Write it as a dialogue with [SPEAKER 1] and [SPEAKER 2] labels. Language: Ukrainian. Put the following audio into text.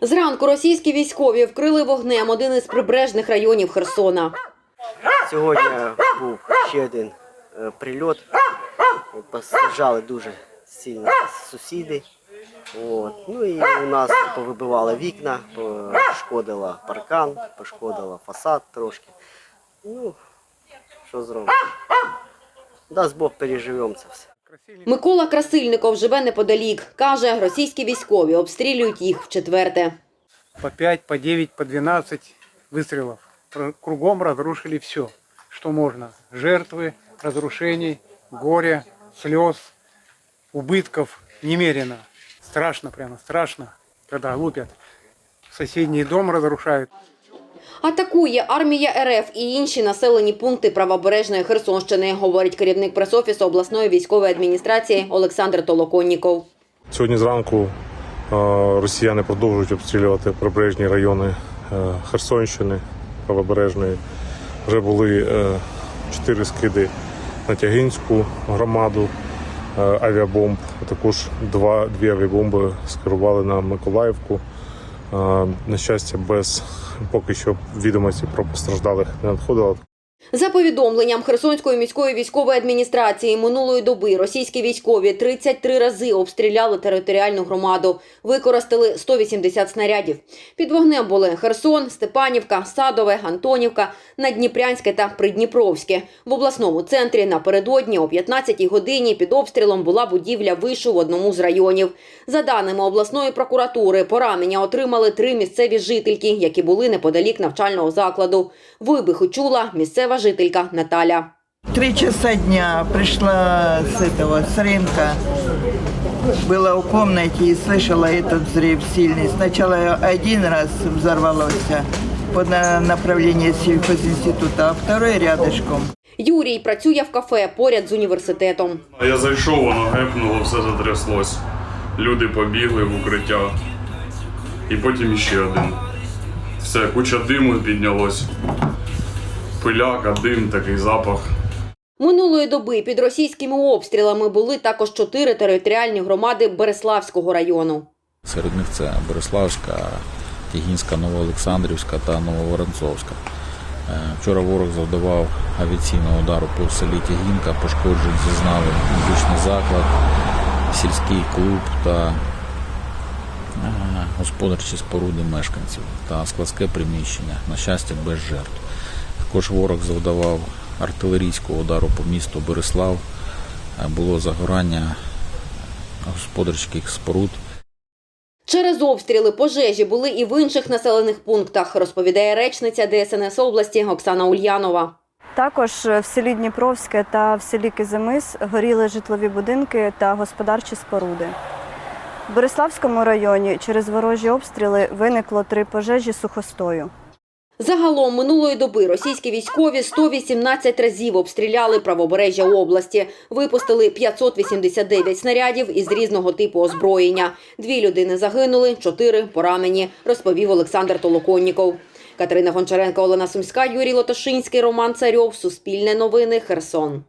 [SPEAKER 1] Зранку російські військові вкрили вогнем один із прибережних районів Херсона.
[SPEAKER 2] Сьогодні був ще один е, прильот. Постраждали дуже сильно сусіди. От. Ну і у нас повибивали вікна, пошкодила паркан, пошкодила фасад трошки. Ну, що зробимо? Дасть Бог переживемо це все.
[SPEAKER 1] Микола Красильников живе неподалік. Каже, російські військові обстрілюють їх вчетверте.
[SPEAKER 3] по 5, по 9, по 12 выстрелов. Про- Кругом разрушили все, что можно. Жертвы, разрушений, горя, слез, убытков немерено. Страшно, прямо страшно, когда лупят. Соседний дом разрушают.
[SPEAKER 1] Атакує армія РФ і інші населені пункти правобережної Херсонщини, говорить керівник пресофісу обласної військової адміністрації Олександр Толоконніков.
[SPEAKER 4] Сьогодні зранку росіяни продовжують обстрілювати прибережні райони е, Херсонщини правобережної. Вже були е, чотири скиди на Тягинську громаду е, авіабомб. а Також два, дві авіабомби скерували на Миколаївку. Е, На щастя, без поки що відомості про постраждалих не надходило.
[SPEAKER 1] За повідомленням Херсонської міської військової адміністрації минулої доби російські військові 33 рази обстріляли територіальну громаду, використали 180 снарядів. Під вогнем були Херсон, Степанівка, Садове, Антонівка, Надніпрянське та Придніпровське. В обласному центрі напередодні о 15-й годині під обстрілом була будівля вишу в одному з районів. За даними обласної прокуратури, поранення отримали три місцеві жительки, які були неподалік навчального закладу. Вибухи чула місцева жителька Наталя.
[SPEAKER 5] Три часа дня пришла с этого, с рынка. Была у комнате и слышала этот взрыв сильный. Сначала один раз взорвалось по на- направлению сельхозинститута, а второй рядышком.
[SPEAKER 1] Юрій працює в кафе поряд з університетом.
[SPEAKER 6] А я зайшов, воно гепнуло, все затряслось. Люди побігли в укриття. І потім іще один. Все, куча диму піднялось. Пиляка, дим, такий запах.
[SPEAKER 1] Минулої доби під російськими обстрілами були також чотири територіальні громади Береславського району.
[SPEAKER 7] Серед них це Береславська, Тягінська, Новоолександрівська та Нововоронцовська. Е, Вчора ворог завдавав авіаційного удару по селі Тягінка, пошкоджень зазнали музичний заклад, сільський клуб та е, господарчі споруди мешканців та складське приміщення, на щастя, без жертв. Також ворог завдавав артилерійського удару по місту Береслав. Е, Було загорання господарських споруд
[SPEAKER 1] Через обстріли пожежі були і в інших населених пунктах, розповідає речниця ДСНС області Оксана Ульянова.
[SPEAKER 8] Також в селі Дніпровське та в селі Кизимис горіли житлові будинки та господарчі споруди. В Бориславському районі через ворожі обстріли виникло три пожежі сухостою.
[SPEAKER 1] Загалом минулої доби російські військові 118 разів обстріляли правобережжя області, випустили 589 снарядів із різного типу озброєння. Дві людини загинули, чотири поранені, розповів Олександр Толоконніков. Катерина Гончаренко, Олена Сумська, Юрій Лотошинський, Роман Царьов. Суспільне новини. Херсон.